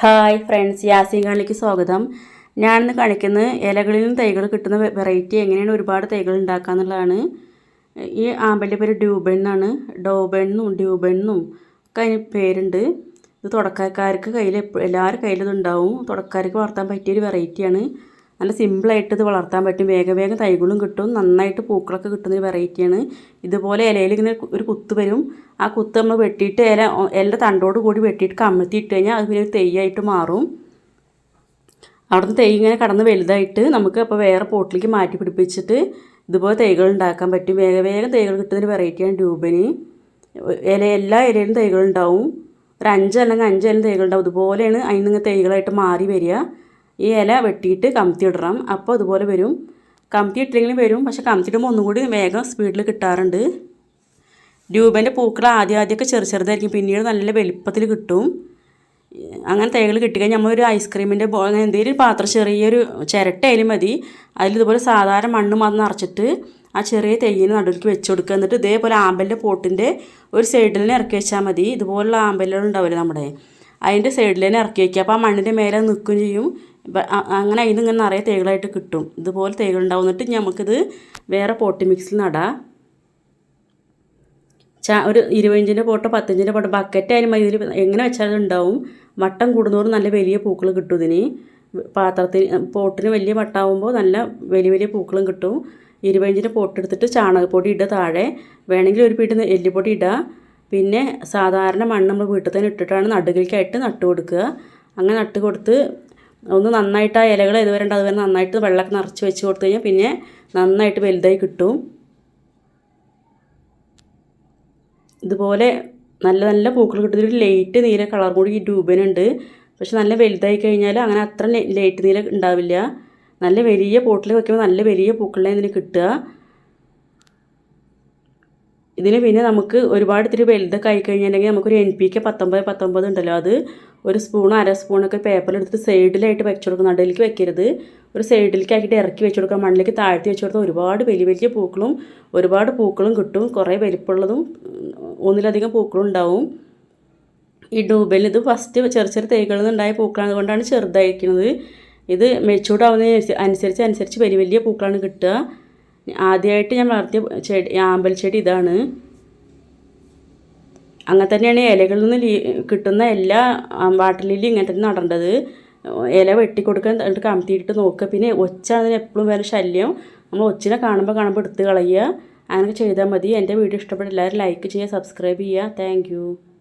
Hi friends Yaseen കാണിലേക്ക് സ്വാഗതം. ഞാനിന്ന് കാണിക്കുന്ന ഇലകളിൽ നിന്ന് തൈകൾ കിട്ടുന്ന വെറൈറ്റി എങ്ങനെയാണ് ഒരുപാട് തൈകൾ ഉണ്ടാക്കുക എന്നുള്ളതാണ്. ഈ ആമ്പലിന്റെ പേര് ഡ്യൂബെണ്ണാണ് എന്നാണ്. ഡ്യൂബെണ്ണും ഒക്കെ അതിന് പേരുണ്ട്. ഇത് തുടക്കക്കാർക്ക് കയ്യിൽ എല്ലാവരുടെ കയ്യിലും ഇതുണ്ടാവും. തുടക്കക്കാർക്ക് വളർത്താൻ പറ്റിയൊരു വെറൈറ്റിയാണ് നല്ല സിമ്പിളായിട്ട് ഇത് വളർത്താൻ പറ്റും. വേഗം വേഗം തൈകളും കിട്ടും. നന്നായിട്ട് പൂക്കളൊക്കെ കിട്ടുന്ന ഒരു വെറൈറ്റിയാണ് ഇതുപോലെ ഇലയിൽ ഇങ്ങനെ ഒരു കുത്ത് വരും. ആ കുത്ത് നമ്മൾ വെട്ടിയിട്ട് ഇല ഇലയുടെ തണ്ടോട് കൂടി വെട്ടിയിട്ട് കമഴ്ത്തി കഴിഞ്ഞാൽ അത് പിന്നെ തെയ്യായിട്ട് മാറും. അവിടുന്ന് തൈ ഇങ്ങനെ കടന്ന് വലുതായിട്ട് നമുക്ക് അപ്പോൾ വേറെ പോട്ടിലേക്ക് മാറ്റി പിടിപ്പിച്ചിട്ട് ഇതുപോലെ തൈകൾ ഉണ്ടാക്കാൻ പറ്റും. വേഗം വേഗം തൈകൾ കിട്ടുന്നൊരു വെറൈറ്റിയാണ് രൂപന് ഇല എല്ലാ ഇലയിലും തൈകളുണ്ടാവും ഒരു അഞ്ചല്ലെങ്കിൽ അഞ്ചെല്ലാം തൈകൾ ഉണ്ടാവും. ഇതുപോലെയാണ് അതിൽ നിന്ന് തൈകളായിട്ട് മാറി വരിക. ഈ ഇല വെട്ടിയിട്ട് കമത്തി ഇടണം. അപ്പോൾ അതുപോലെ വരും. കമത്തി ഇട്ടില്ലെങ്കിലും വരും. പക്ഷെ കമത്തി ഇടുമ്പോൾ ഒന്നും കൂടി വേഗം സ്പീഡിൽ കിട്ടാറുണ്ട്. രൂപേന്റെ പൂക്കൾ ആദ്യം ആദ്യമൊക്കെ ചെറു ചെറുതായിരിക്കും. പിന്നീട് നല്ല വലിപ്പത്തിൽ കിട്ടും. അങ്ങനെ തേകൾ കിട്ടിക്കഴിഞ്ഞാൽ ഒരു ഐസ്ക്രീമിന്റെ ബോ അങ്ങനെ എന്തെങ്കിലും പാത്രം ചെറിയൊരു ചിരട്ടയായാലും മതി. അതിലിതുപോലെ സാധാരണ മണ്ണ് മാത്രം നിറച്ചിട്ട് ആ ചെറിയ തെയ്യിന് നടുവിലേക്ക് വെച്ച് കൊടുക്കുക. എന്നിട്ട് ഇതേപോലെ ആമ്പലിന്റെ പോട്ടിന്റെ ഒരു സൈഡിൽ തന്നെ ഇറക്കി വെച്ചാൽ മതി. ഇതുപോലുള്ള ആമ്പലുകൾ ഉണ്ടാവില്ലേ നമ്മുടെ? അതിന്റെ സൈഡിൽ തന്നെ ഇറക്കി വയ്ക്കുക അപ്പോൾ ആ മണ്ണിന്റെ മേലെ നിൽക്കുകയും ചെയ്യും. അങ്ങനെ അതിൽ ഇങ്ങനെ നിറയെ തേകളായിട്ട് കിട്ടും. ഇതുപോലെ തേകൾ ഉണ്ടാവും എന്നിട്ട് നമുക്കിത് വേറെ പോട്ടി മിക്സിൽ നടാം. ചാ ഒരു ഇരുപതിഞ്ചിന്റെ പോട്ടോ പത്തഞ്ചിന്റെ പോട്ടോ ബക്കറ്റ് ആയാലും ഇതിൽ എങ്ങനെ വെച്ചാലും ഉണ്ടാവും. വട്ടം കൂടുന്നതോറും നല്ല വലിയ പൂക്കൾ കിട്ടും ഇതിന്. പാത്രത്തിന് പോട്ടിന് വലിയ വട്ടാവുമ്പോൾ നല്ല വലിയ വലിയ പൂക്കളും കിട്ടും. ഇരുപതിഞ്ചിന്റെ പോട്ട് എടുത്തിട്ട് ചാണകപ്പൊടി ഇടുക താഴെ. വേണമെങ്കിൽ ഒരു പീട്ട് എല്ലുപൊടി ഇടുക പിന്നെ സാധാരണ മണ്ണ് നമ്മൾ വീട്ടിൽ തന്നെ ഇട്ടിട്ടാണ് നടുകൾക്കായിട്ട് നട്ട് കൊടുക്കുക. അങ്ങനെ നട്ട് കൊടുത്ത് ഒന്ന് നന്നായിട്ട് ആ ഇലകൾ ഇതുവരെ ഉണ്ട് അതുവരെ നന്നായിട്ട് വെള്ളമൊക്കെ നിറച്ച് വെച്ച് കൊടുത്തു കഴിഞ്ഞാൽ പിന്നെ നന്നായിട്ട് വലുതായി കിട്ടും. ഇതുപോലെ നല്ല നല്ല പൂക്കൾ കിട്ടുന്ന ഒരു ലൈറ്റ് നീല കളർ കൂടി ഈ ഡൂബനുണ്ട് പക്ഷെ നല്ല വലുതായി കഴിഞ്ഞാൽ അങ്ങനെ അത്ര ലൈറ്റ് നീല ഉണ്ടാവില്ല. നല്ല വലിയ പോട്ടിൽ വയ്ക്കുമ്പോൾ നല്ല വലിയ പൂക്കളെ ഇതിന് കിട്ടുക. ഇതിന് പിന്നെ നമുക്ക് ഒരുപാട് ഇത്തിരി വലുതൊക്കെ ആയിക്കഴിഞ്ഞിട്ടുണ്ടെങ്കിൽ നമുക്കൊരു എൻ പി കെ പത്തൊമ്പത് പത്തൊമ്പത് ഉണ്ടല്ലോ അത്. ഒരു സ്പൂൺ അര സ്പൂണൊക്കെ പേപ്പറിലെടുത്ത് സൈഡിലായിട്ട് വെച്ച് കൊടുക്കുക നടുവിലേക്ക് വെക്കരുത്. ഒരു സൈഡിലേക്ക് ആക്കിയിട്ട് ഇറക്കി വെച്ച് കൊടുക്കുക മണ്ണിലേക്ക് താഴ്ത്തി വെച്ച് കൊടുത്താൽ ഒരുപാട് വലിയ വലിയ പൂക്കളും ഒരുപാട് പൂക്കളും കിട്ടും. കുറേ വലിപ്പമുള്ളതും ഒന്നിലധികം പൂക്കളും ഉണ്ടാവും. ഈ ഡൂബലിൽ ഇത് ഫസ്റ്റ് ചെറിയ ചെറിയ തൈകളിൽ നിന്നുണ്ടായ പൂക്കളാണ്. അതുകൊണ്ടാണ് ചെറുതായിരിക്കുന്നത്. ഇത് മെച്ചൂർഡ് ആവുന്നതിന് അനുസരിച്ച് അനുസരിച്ച് വലിയ വലിയ പൂക്കളാണ് കിട്ടുക. ആദ്യമായിട്ട് ഞാൻ വളർത്തിയ ചെടി ആമ്പൽ ചെടി ഇതാണ്. അങ്ങനെ തന്നെയാണ് ഇലകളിൽ നിന്ന് കിട്ടുന്ന എല്ലാ വാട്ടർ ലില്ലി ഇങ്ങനെ തന്നെ നടേണ്ടത്. ഇല വെട്ടിക്കൊടുക്കാൻ എന്നിട്ട് കമത്തിയിട്ട് നോക്കുക. പിന്നെ ഒച്ച അതിന് എപ്പോഴും വേറെ ശല്യം. നമ്മൾ ഒച്ചിനെ കാണുമ്പോൾ കാണുമ്പോൾ എടുത്ത് കളയുക. അങ്ങനെ ചെയ്താൽ മതി. എന്റെ വീഡിയോ ഇഷ്ടപ്പെട്ട എല്ലാവരും ലൈക്ക് ചെയ്യുക സബ്സ്ക്രൈബ് ചെയ്യുക. താങ്ക്